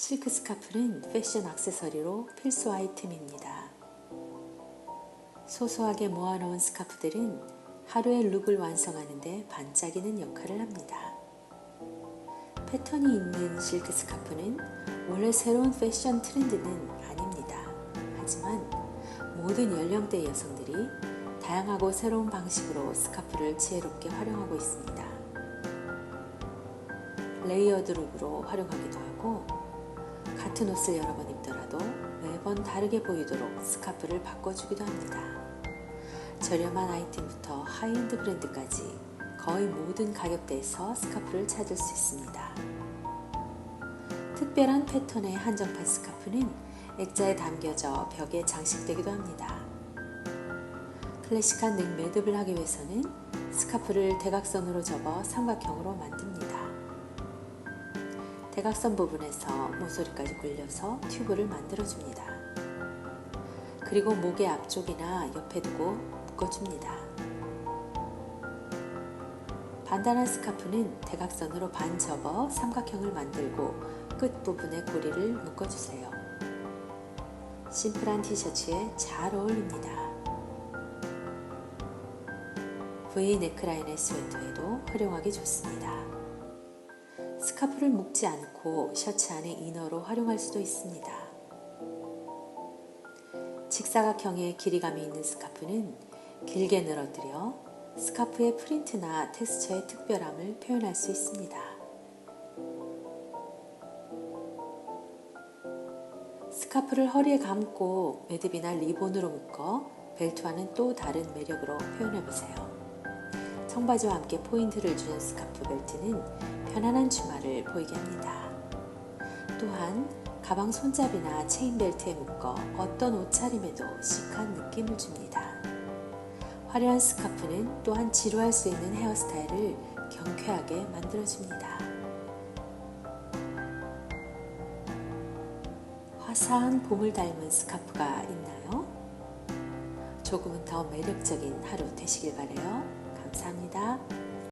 실크 스카프는 패션 액세서리로 필수 아이템입니다. 소소하게 모아놓은 스카프들은 하루의 룩을 완성하는데 반짝이는 역할을 합니다. 패턴이 있는 실크 스카프는 원래 새로운 패션 트렌드는 아닙니다. 하지만 모든 연령대의 여성들이 다양하고 새로운 방식으로 스카프를 지혜롭게 활용하고 있습니다. 레이어드 룩으로 활용하기도 하고 같은 옷을 여러 번 입더라도 매번 다르게 보이도록 스카프를 바꿔주기도 합니다. 저렴한 아이템부터 하이엔드 브랜드까지 거의 모든 가격대에서 스카프를 찾을 수 있습니다. 특별한 패턴의 한정판 스카프는 액자에 담겨져 벽에 장식되기도 합니다. 클래식한 넥 매듭을 하기 위해서는 스카프를 대각선으로 접어 삼각형으로 만듭니다. 대각선 부분에서 모서리까지 굴려서 튜브를 만들어줍니다. 그리고 목의 앞쪽이나 옆에 두고 묶어줍니다. 반단한 스카프는 대각선으로 반 접어 삼각형을 만들고 끝부분에 고리를 묶어주세요. 심플한 티셔츠에 잘 어울립니다. V 네크라인의 스웨터에도 활용하기 좋습니다. 스카프를 묶지 않고 셔츠 안에 이너로 활용할 수도 있습니다. 직사각형의 길이감이 있는 스카프는 길게 늘어뜨려 스카프의 프린트나 텍스처의 특별함을 표현할 수 있습니다. 스카프를 허리에 감고 매듭이나 리본으로 묶어 벨트와는 또 다른 매력으로 표현해 보세요. 청바지와 함께 포인트를 주는 스카프 벨트는 편안한 주말을 보이게 합니다. 또한 가방 손잡이나 체인 벨트에 묶어 어떤 옷차림에도 시크한 느낌을 줍니다. 화려한 스카프는 또한 지루할 수 있는 헤어스타일을 경쾌하게 만들어줍니다. 화사한 봄을 닮은 스카프가 있나요? 조금은 더 매력적인 하루 되시길 바래요. 감사합니다.